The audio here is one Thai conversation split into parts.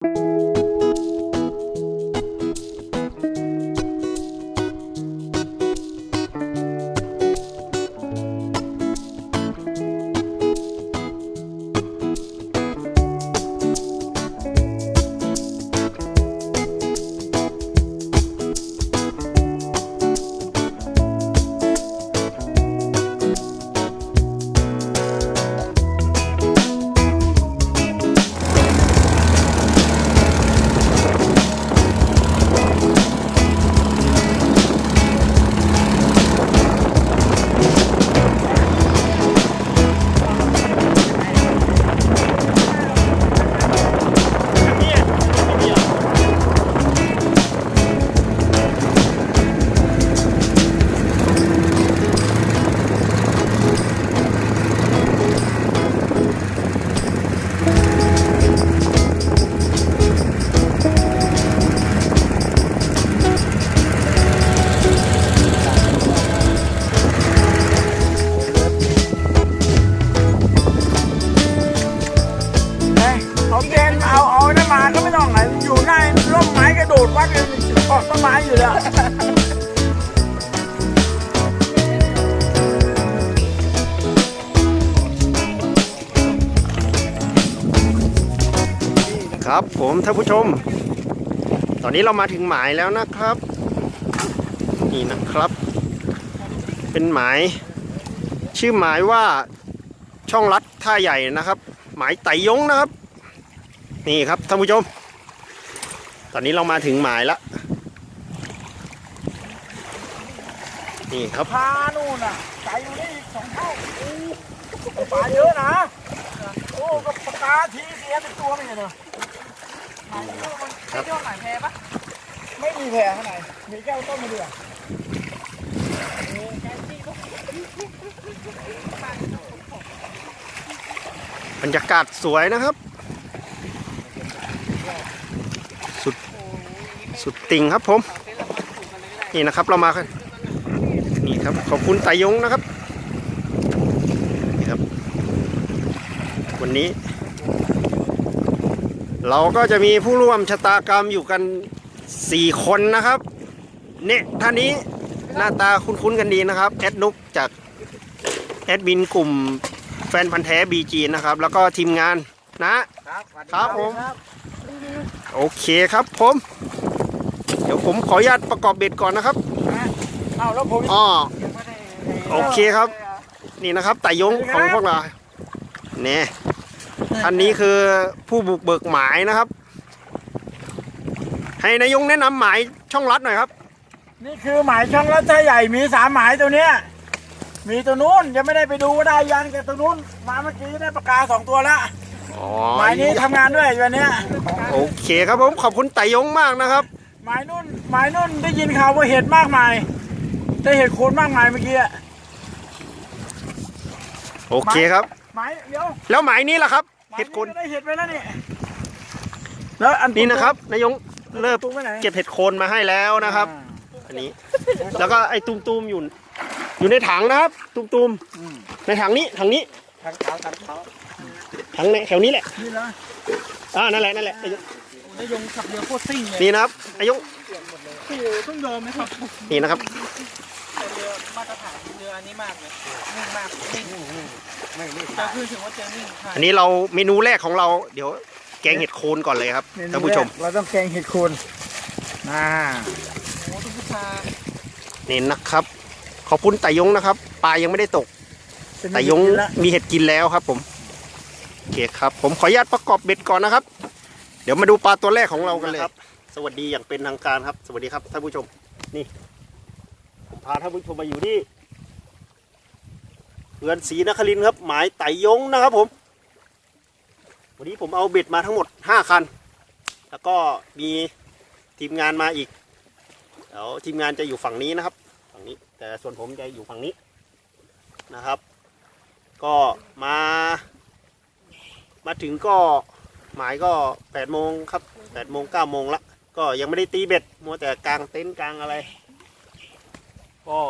เท่านผู้ชม ตอนนี้เรามาถึงหมายแล้วนะครับ นี่นะครับ เป็นหมาย ชื่อหมายว่าช่องลัดท่าใหญ่นะครับ หมายไต่ยงนะครับ นี่ครับท่านผู้ชม ตอนนี้เรามาถึงหมายแล้วนี่ครับพานู่นน่ะไก่อยู่นี่อีกสองเท่าปลาเยอะนะ โอ้ก็ปลาทีเสียเป็นตัวไม่ใช่เหรอ ครับไม่มีแผลข้างในมีแก้วต้มมาเดือดบรรยากาศสวยนะครับ สุด สุดติ่งครับผม นี่นะครับเรามานี่ครับ ขอบคุณไตายงนะครับ นี่ครับ วันนี้ เราก็จะมีผู้ร่วมชะตากรรมอยู่กัน4คนนะครับ เนี่ยท่านนี้หน้าตาคุ้นๆกันดีนะครับแอดนุกจากแอดมินกลุ่มแฟนพันธ์แท้บีจีนะครับ แล้วก็ทีมงานนะครับสวัสดีครับผมโอเคครับผม เดี๋ยวผมขออนุญาตประกอบเบ็ดก่อนนะครับเอาแล้วผมอ้อยังไม่ได้โอเคครับ นี่นะครับไต่ยงของพวกเราเนี่ย ท่านนี้คือผู้บุกเบิกหมายนะครับ ให้นายยงแนะนำหมายช่องลัดหน่อยครับ นี่คือหมายช่องรัฐใหญ่มีสามหมายตัวเนี้ย มีตัวนู้นยังไม่ได้ไปดูว่าได้ยังแต่ตัวนู้นมาเมื่อกี้ได้ปากกาสองตัวแล้วอ๋อหมายนี้ทำงานด้วยวันเนี้ยโอเคครับผมขอบคุณไต่ยงมากนะครับ หมายนุ่นหมายนุ่นได้ยินข่าวว่าเห็ดมากมาย ได้เห็ดโคนมากมายเมื่อกี้อะโอเคครับ หมายเดี๋ยว แล้วหมายนี้ล่ะครับหมาย เห็ดโคนได้เห็ดไปแล้วนี่แล้วอันนี่นะครับนายยงเริ่มตุ้งไปไหนเก็บเห็ดโคนมาให้แล้วนะครับ อันนี้ แล้วก็ไอ้ตุ้มตูมๆอยู่ อยู่ในถังนะครับ ตุ้มตูมอืมๆในถังนี้ถังนี้ทางเขาทางเขาถังในแถวนี้แหละนี่นะอ่านั่นแหละนั่นแหละนายกนายงขับเรือโคตรซิ่งเลยนี่นะครับนายกโอ้โหต้องยอมไหมครับนี่นะครับ เรือมาตรฐานเรืออันนี้มากเลยนิ่งมากนิ่งจะคือถึงว่าเจอนิ่งค่ะอันนี้เราเมนูแรกของเราเดี๋ยวแกงเห็ดโคนก่อนเลยครับท่านผู้ชม เราต้องแกงเห็ดโคนอ่าโอ้ทุกผู้ชายนี่นะครับ ขอบคุณไต่ยงนะครับปลายังไม่ได้ตกไต่ยงมีเห็ดกินแล้วครับ ผมโอเคครับ ผมขออนุญาตประกอบเบ็ดก่อนนะครับ เดี๋ยวมาดูปลาตัวแรกของเรากันเลยครับ สวัสดีอย่างเป็นทางการครับ สวัสดีครับท่านผู้ชมนี่ พาท่านผู้ชมมาอยู่ที่เรือนศรีนครินครับ หมายไต่ยงนะครับผม วันนี้ผมเอาเบ็ดมาทั้งหมดห้าคัน แล้วก็มีทีมงานมาอีกเดี๋ยวทีมงานจะอยู่ฝั่งนี้นะครับ ฝั่งนี้ แต่ส่วนผมจะอยู่ฝั่งนี้นะครับ ก็มา มาถึงก็หมายก็แปดโมงครับแปดโมงเก้าโมงละ ก็ยังไม่ได้ตีเบ็ด มัวแต่กลางเต็นท์กลางอะไร ก็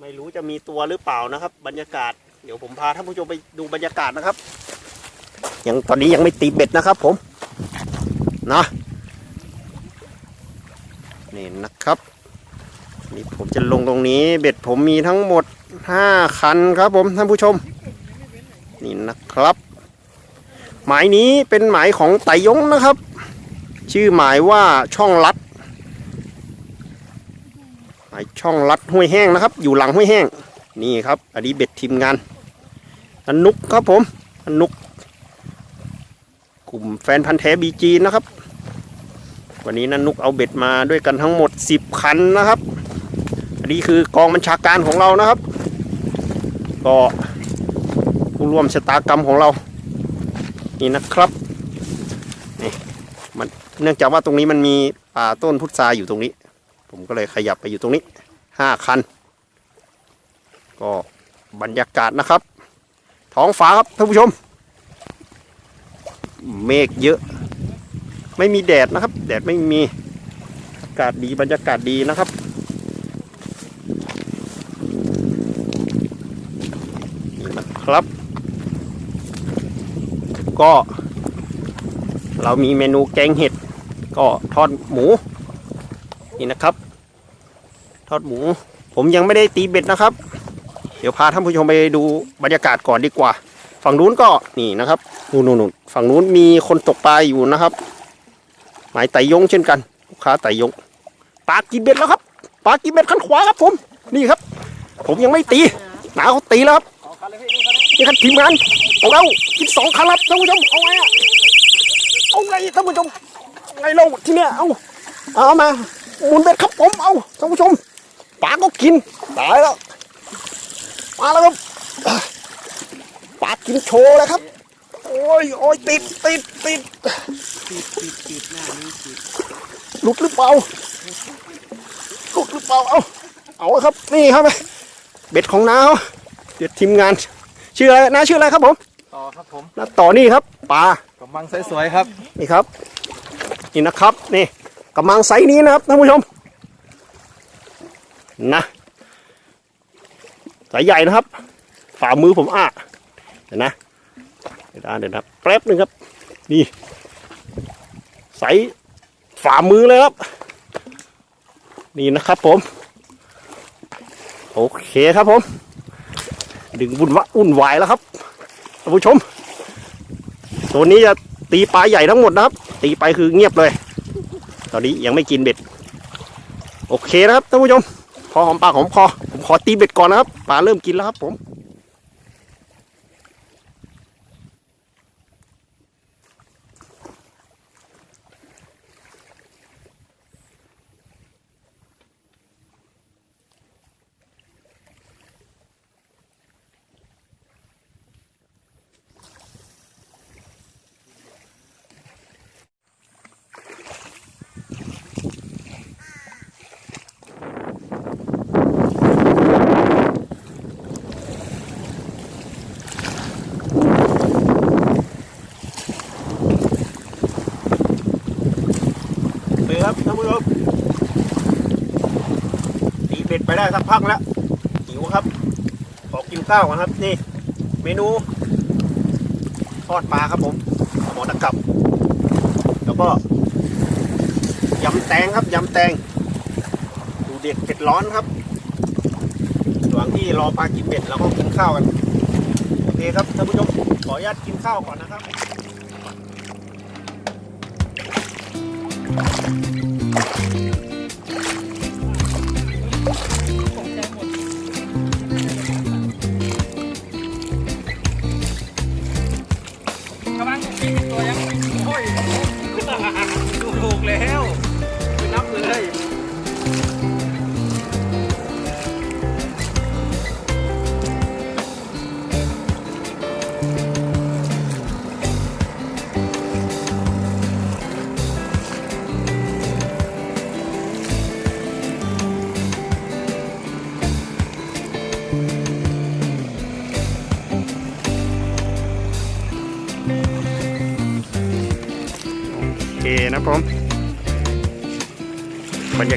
ไม่รู้จะมีตัวหรือเปล่านะครับ บรรยากาศ เดี๋ยวผมพาท่านผู้ชมไปดูบรรยากาศนะครับ ยังตอนนี้ยังไม่ตีเบ็ดนะครับ ผมนะนี่นะครับนี่ผมจะลงตรงนี้ เบ็ดผมมีทั้งหมด5คันครับ ผมท่านผู้ชม นี่นะครับ หมายนี้เป็นหมายของไตยงนะครับ ชื่อหมายว่าช่องลัดายช่องลัดห้วยแห้งนะครับ อยู่หลังห้วยแห้ง นี่ครับอันนี้เบ็ดทีมงานอนุกครับผมอนุก กลุ่มแฟนพันธ์แท้บีจีนะครับ วันนี้นันนุกเอาเบ็ดมาด้วยกันทั้งหมด 10 คันนะครับ อันนี้คือกองบัญชาการของเรานะครับ ก็ผู้ร่วมชะตากรรมของเรา นี่นะครับนี่มันเนื่องจากว่าตรงนี้มันมีป่าต้นพุทราอยู่ตรงนี้ ผมก็เลยขยับไปอยู่ตรงนี้5คัน ก็บรรยากาศนะครับ ท้องฟ้าครับท่านผู้ชม เมฆเยอะ ไม่มีแดดนะครับ แดดไม่มีอากาศดีบรรยากาศดีนะครับนะครับ ก็เรามีเมนูแกงเห็ด ก็ทอดหมู นี่นะครับ ทอดหมู ผมยังไม่ได้ตีเบ็ดนะครับ เดี๋ยวพาท่านผู้ชมไปดูบรรยากาศก่อนดีกว่า ฝั่งนู้นก็นี่นะครับนู่นนู่นฝั่งนู้นมีคนตกปลาอยู่นะครับ หมายไต่ยงเช่นกันลูกค้าไต่ยงปลากินเบ็ดแล้วครับปลากินเบ็ดขั้นขวาครับผมนี่ครับ ผมยังไม่ตีหนาเขาตีแล้วครับนี่ครับทีมงานของเรากินสองคันครับท่านผู้ชมเอาไงอะเอาไงท่านผู้ชมไงเราที่เนี้ยเอาเอามาหมุนเบ็ดครับผมเอาท่านผู้ชม ปลาก็กินตายแล้วมาแล้วครับปาดกินโชว์เลยครับ โอ้ยโอ้ยติดติดติดหลุดหรือเปล่าหลุดหรือเปล่าเอาเอาครับนี่ครับเบ็ดของน้าเขาเด็ดทีมงาน ชื่ออะไรน้าชื่ออะไรครับผมต่อครับผมน้าต่อนี่ครับปลากำลังสวยๆครับนี่ครับ นี่นะครับนี่กำลังไซส์นี้นะครับท่านผู้ชม นะ สายใหญ่นะครับ ฝ่ามือผมอะเดี๋ยวนะเดี๋ยวนะเดี๋ยวนะแป๊บหนึ่งครับ นี่ใส่ฝ่ามือเลยครับ นี่นะครับผม โอเคครับผม ดึงวุ่นวะวุ่นวายแล้วครับท่านผู้ชม ตัวนี้จะตีปลาใหญ่ทั้งหมดนะครับ ตีไปคือเงียบเลย ตอนนี้ยังไม่กินเบ็ด โอเคนะครับท่านผู้ชม อหอมปากหอมคอผมขอตีเบ็ดก่อนนะครับปลาเริ่มกินแล้วครับผม ท่านผู้ชมตีเบ็ดไปได้สักพักแล้วหิวครับ ขอกินข้าวก่อนครับ นี่ เมนู ทอดปลาครับผมหมอตะกับ แล้วก็ยำแตงครับยำแตง ดูเด็ดเผ็ดร้อนครับหว่างที่รอปลากินเบ็ดแล้วก็กินข้าวกัน โอเคครับท่านผู้ชมขออนุญาตกินข้าวก่อนนะครับ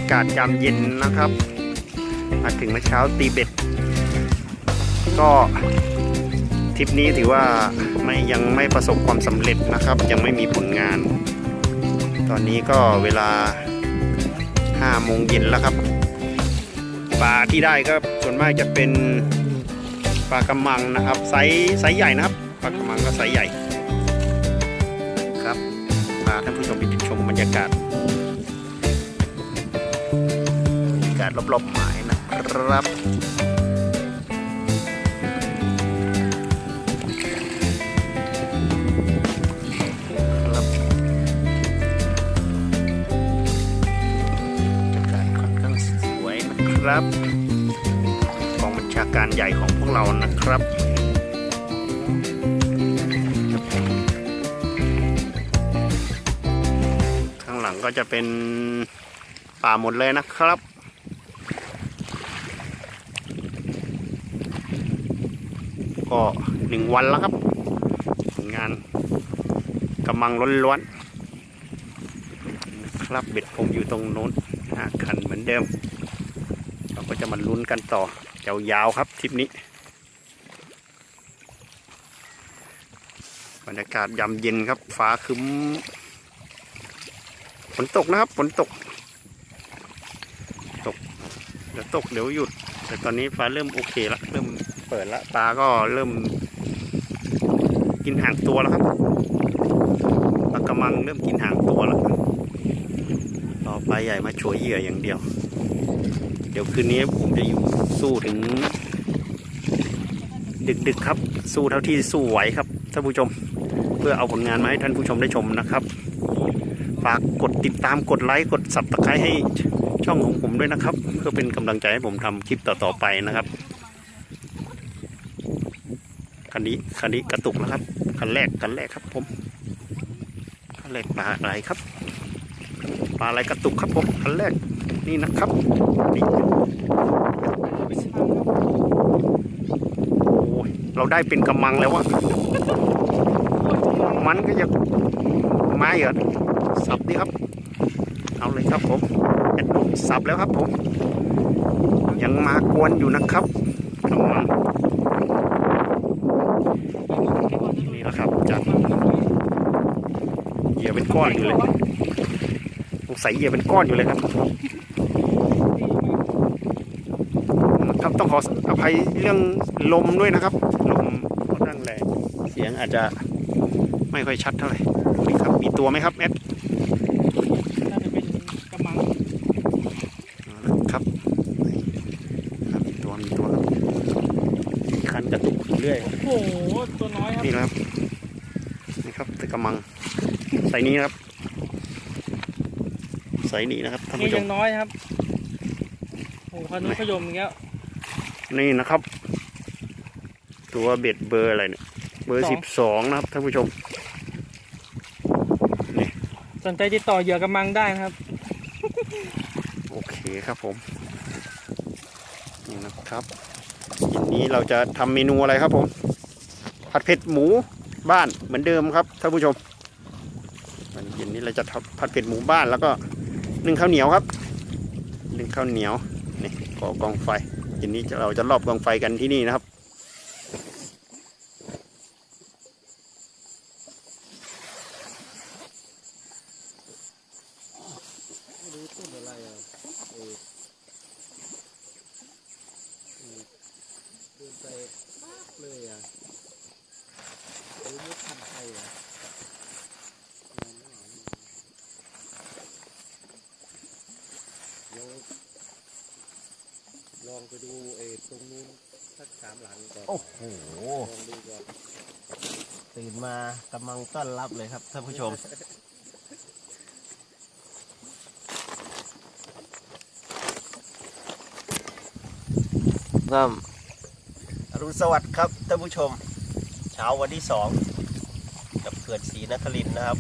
ากาศยามเย็นนะครับ มาถึงเมื่อเช้าตีเบ็ด ก็ทริปนี้ถือว่าไม่ยังไม่ประสบความสำเร็จนะครับ ยังไม่มีผลงาน ตอนนี้ก็เวลาห้าโมงเย็นแล้วครับปลาที่ได้ก็ส่วนมากจะเป็นปลากระมังนะครับไซส์ไซส์ใหญ่นะครับปลากระมังก็ไซส์ใหญ่ครับพาท่านผู้ชมไปชมบรรยากาศ รรอบๆหมายนะครับ ครับบรรยากาศค่อนข้างสวยนะครับกองบัญชาการใหญ่ของพวกเรานะครับข้างหลังก็จะเป็นป่าหมดเลยนะครับ ก็หนึ่งวันแล้วครับผลงานกำลังล้วนๆนครับเบ็ดผมอยู่ตรงโน้นห้าคันเหมือนเดิม เราก็จะมาลุ้นกันต่อยาวๆครับทริปนี้บรรยากาศยามเย็นครับฟ้าคึ้มฝนตกนะครับฝนตก ตกเดี๋ยวตกเดี๋ยวหยุด แต่ตอนนี้ฟ้าเริ่มโอเคละเริ่ม เปิดละปลาก็เริ่ม กินห่างตัวแล้วครับปลากระมังเริ่มกินหางตัวแล้วรอปลาใหญ่มาช่วยเหยื่ออย่างเดียว เดี๋ยวคืนนี้ผมจะอยู่สู้ถึง ดึกๆครับ สู้เท่าที่สู้ไหวครับท่านผู้ชม เพื่อเอาผลงานมาให้ท่านผู้ชมได้ชมนะครับฝากกดติดตามกดไลค์กดสับตะไคร้ให้ช่องของผมด้วยนะครับ เพื่อเป็นกำลังใจให้ผมทำคลิปต่อๆไปนะครับ คันนี้คันนี้กระตุกแล้วครับคันแรกคันแรกครับผมคันแรกปลาอะไรครับปลาอะไรกระตุกครับผมคันแรกนี่นะครับนี่โอ้ยเราได้เป็นกำมังแล้ววะมันก็จะไม้เหรอสับดิครับ เอาเลยครับผมเอ็ดลูกสับแล้วครับผม ยังมากวนอยู่นะครับกำมัง นี่นะครับจับเหยื่อเป็นก้อนอยู่เลยสงสัยเหยื่อเป็นก้อนอยู่เลยครับครับต้องขออภัยเรื่องลมด้วยนะครับ ลมค่อนข้างแรงเสียงอาจจะไม่ค่อยชัดเท่าไหร่นี่ครับ มีตัวไหมครับแอดน่าจะเป็นกระมังครับครับมีตัวมีตัวครับมีคันกระตุกอยู่เรื่อยโอ้โหตัว น้อยครับนี่นะครับนี่ครับตะกำมังใส่นี้นะครับ ใส่นี้นะครับท่านนี่ผู้ชยัมงน้อยครับโอ้โหพานุขยมอย่างเงี้ยนี่นะครับ ตัวเบ็ดเบอร์อะไรเนี่ยเบอร์สองสิบสองนะครับท่านผู้ชม สนใจติดต่อเหยื่อกระมังได้นะครับ โอเคครับผมนี่นะครับเย็นนี้เราจะทำเมนูอะไรครับผม ผัดเผ็ดหมูบ้านเหมือนเดิมครับท่านผู้ชมวันเย็นนี้เราจะทำผัดเผ็ดหมูบ้านแล้วก็นึ่งข้าวเหนียวครับนึ่งข้าวเหนียวนี่ก่อกองไฟเย็นนี้เราจะรอบกองไฟกันที่นี่นะครับ ลองไปดูเออตรงนู้นสักสามหลังก่อนโอ้โห ลองดูก่อนตื่นมากำลังต้อนรับเลยครับท่านผู้ชม ครับอรุณสวัสดิ์ครับท่านผู้ชม เช้าวันที่สองกับเขื่อนศรีนครินทร์นะครับ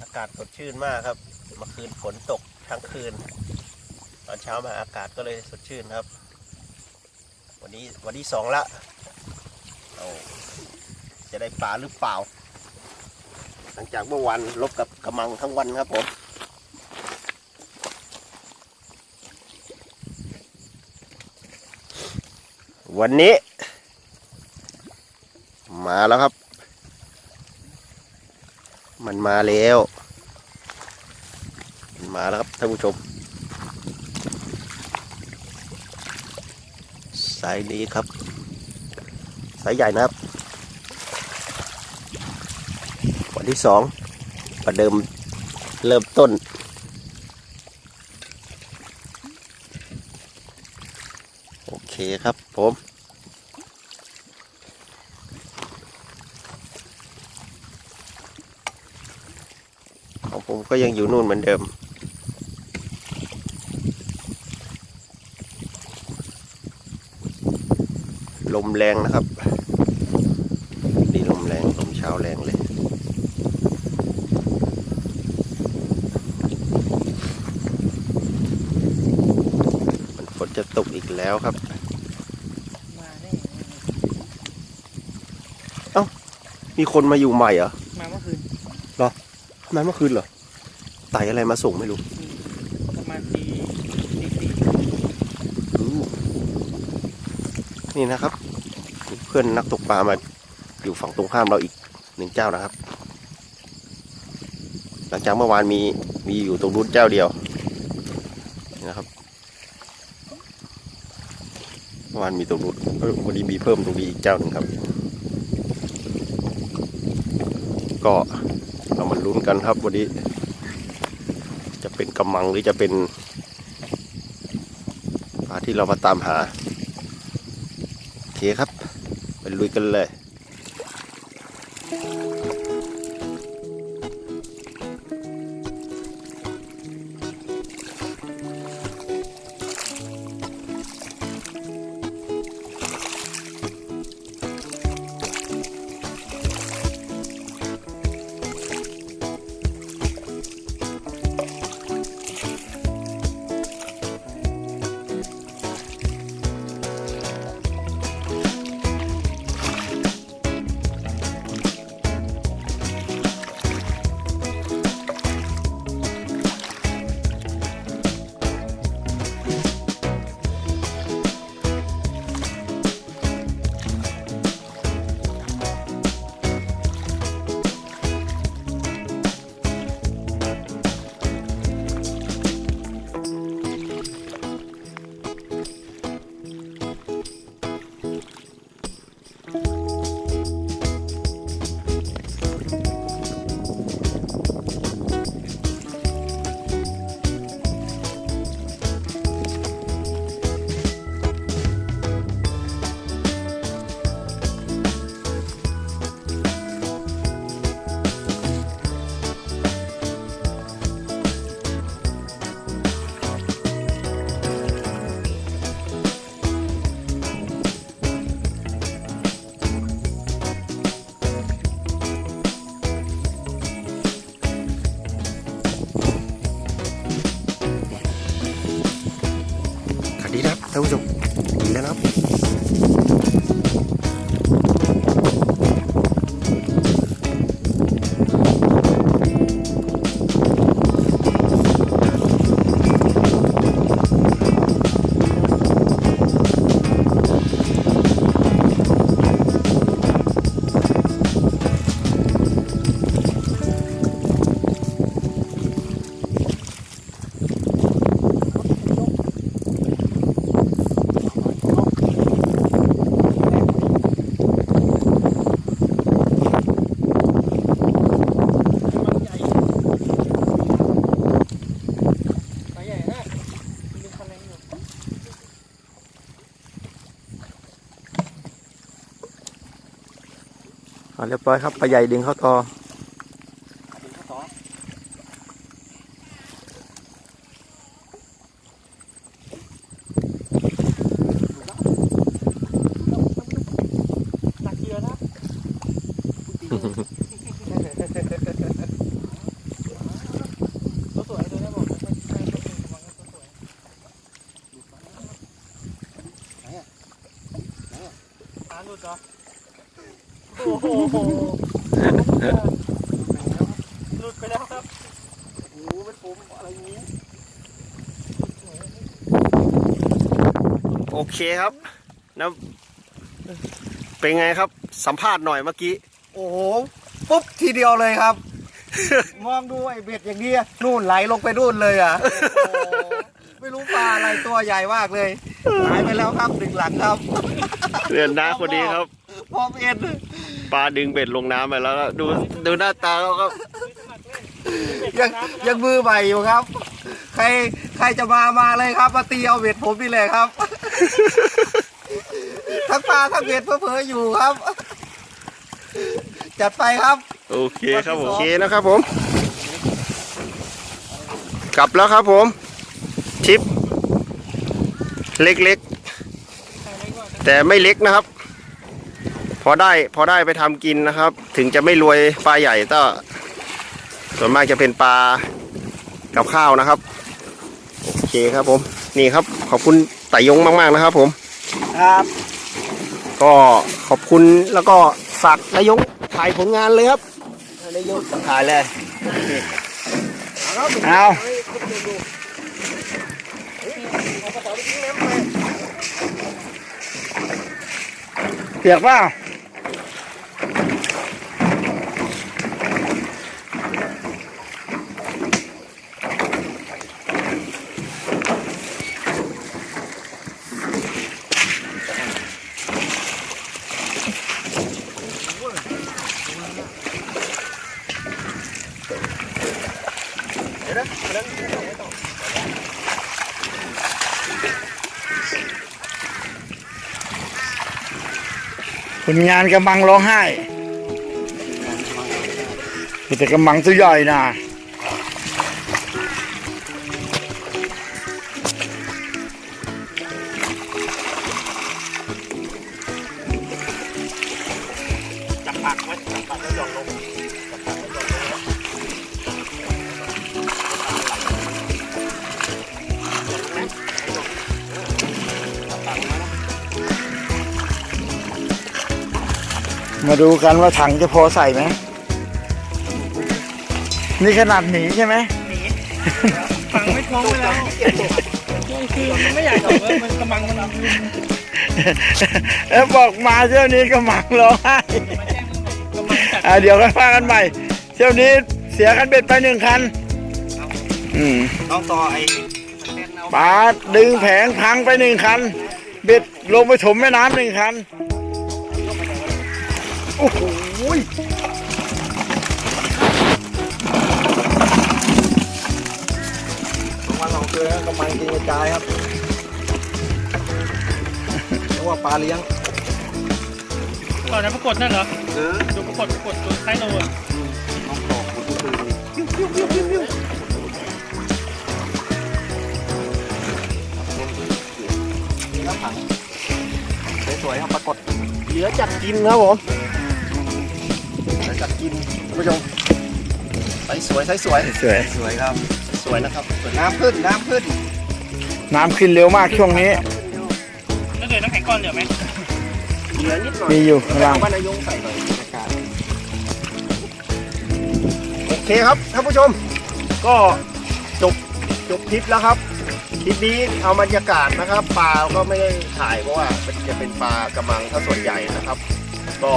อากาศสดชื่นมากครับเมื่อคืนฝนตกทั้งคืน ตอนเช้ามาอากาศก็เลยสดชื่นครับ วันนี้วันที่สองละเอาจะได้ปลาหรือเปล่า หลังจากเมื่อวันลบกับกระมังทั้งวันครับผมวันนี้ มาแล้วครับ มันมาแล้ว มันมาแล้วครับท่านผู้ชมายนี้ครับ สายใหญ่นะครับ วันที่สองประเดิมเริ่มต้น โอเคครับผมของผมก็ยังอยู่นู่นเหมือนเดิม ลมแรงนะครับ นี่ลมแรงลมเช้าแรงเลย มันฝนจะตกอีกแล้วครับมาได้มีคนมาอยู่ใหม่เหรอ มาเมื่อคืนมาเมื่อคืนเหรอไต่อะไรมาส่งไม่รู้ ประมาณตีตีสี่อู้นี่นะครับมีเพื่อนนักตกปลามาอยู่ฝั่งตรงข้ามเราอีกหนึ่งเจ้านะครับ หลังจากเมื่อวานมีมีอยู่ตรงนู้นเจ้าเดียวนะครับเมื่อวานมีตรงนู้นวันนี้มีเพิ่มตรงนี้อีกเจ้าหนึ่งครับ ก็เรามาลุ้นกันครับวันนี้ จะเป็นกำมังหรือจะเป็นปลาที่เรามาตามหาโอเคครับ ไปลุ รียบร้อยครับปลาใหญ่ดึงเข้าต่อ หนักเกียร์นะตัวสวยตัวนี้บอกไม่ใช่ใช่ตัวเป็นกำลังตัวสวยตาหลุดเหรอ โหหลุดไปแล้วครับโอ้เป็นผมอะไรนี้ โอเคครับนะเป็นไงครับ สัมภาษณ์หน่อยเมื่อกี้ โอ้โห ปุ๊บทีเดียวเลยครับ มองดูไอ้เบ็ดอย่างนี้ยนู่นไหลลงไปนู่นเลยอะ ไม่รู้ปลาอะไรตัวใหญ่มากเลย หายไปแล้วครับหนึ่งหลังครับ เรียนน้าคนนี้ครับ พร้อมเอ็นปลาดึงเบ็ดลงน้ำไปแล้วก็ดูดูหน้าตาเขาครับ ยังยังมือใหม่อยู่ครับ ใครใครจะมามาเลยครับ มาตีเอาเบ็ดผมนี่เลยครับ ทั้งปลาทั้งเบ็ดเพื่อๆอยู่ครับ จัดไปครับ โอเคครับผมโอเคนะครับผม กลับแล้วครับผมทริปเล็กๆ แต่ไม่เล็กนะครับพ อได้พอได้ไปทำกินนะครับ ถึงจะไม่รวยปลาใหญ่ก็ส่วนมากจะเป็นปลากับข้าวนะครับ โอเคครับผม นี่ครับ ขอบคุณไต่ยงมาก ๆนะครับ ผม ครับ ก็ขอบคุณแล้วก็ฝากนายงถ่ายผลงานเลยครับนายงถ่ายเลยเอาเปียกเปล่า คนงานกำลังร้องไห้แต่กำลังตัวใหญ่นะ มาดูกันว่าถังจะพอใส่ไหม นี่ขนาดหนีใช่ไหมฝังไม่คล้องไปแล้วคือมันไม่ใหญ่หรอกเว้ยมันกำลังมันลุมเอ้บอกมาเที่ยวนี้กำลังร้องไห้กำลังจัดอะเดี๋ยวกันว่ากันใหม่เที่ยวนี้เสียกันเบ็ดไปหนึ่งคันอืมต้องต่อไอ้ปลาดึงแผงพังไปหนึ่งคัน เบ็ดลงไปถมแม่น้ำหนึ่งคัน โอ้โหสองวันสองคืนแล้วกำลังกินกระจายครับเพราะว่าปลาเลี้ยงก่อนนะปรากฏนั่นเหรอเออดูปรากฏปรากฏตัวท้ายโลอะน้องตอกคุณคือน้ำผังสวยๆครับปรากฏเหลือจัดกินครับผม แล้วจัดกินท่านผู้ชมใสสวยใสสวยสวยสวยครับ สวยนะครับสวยน้ำขึ้นน้ำขึ้นน้ำขึ้นเร็วมากช่วงนี้ แล้วเดี๋ยวน้ำแข็งก้อนเหลือไหมเหลือนิดหน่อยมีอยู่ข้างล่างเอาบ้านนายงใส่หน่อยบรรยากาศโอเคครับท่านผู้ชม ก็จบจบทริปแล้วครับทริปนี้เอาบรรยากาศนะครับปลาก็ไม่ได้ถ่ายเพราะว่ามันจะเป็นปลากระมังถ้าส่วนใหญ่นะครับ ก็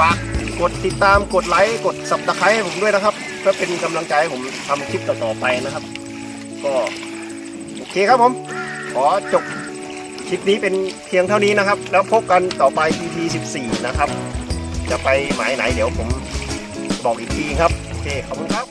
ฝาก กดติดตามกดไลค์กดสับตะไคร้ให้ผมด้วยนะครับเพื่อเป็นกำลังใจให้ผมทำคลิปต่อๆไปนะครับ ก็โอเคครับผม ขอจบคลิปนี้เป็นเพียงเท่านี้นะครับ แล้วพบกันต่อไป EP 14 นะครับ จะไปหมายไหนเดี๋ยวผมบอกอีกทีครับ โอเค ขอบคุณครับ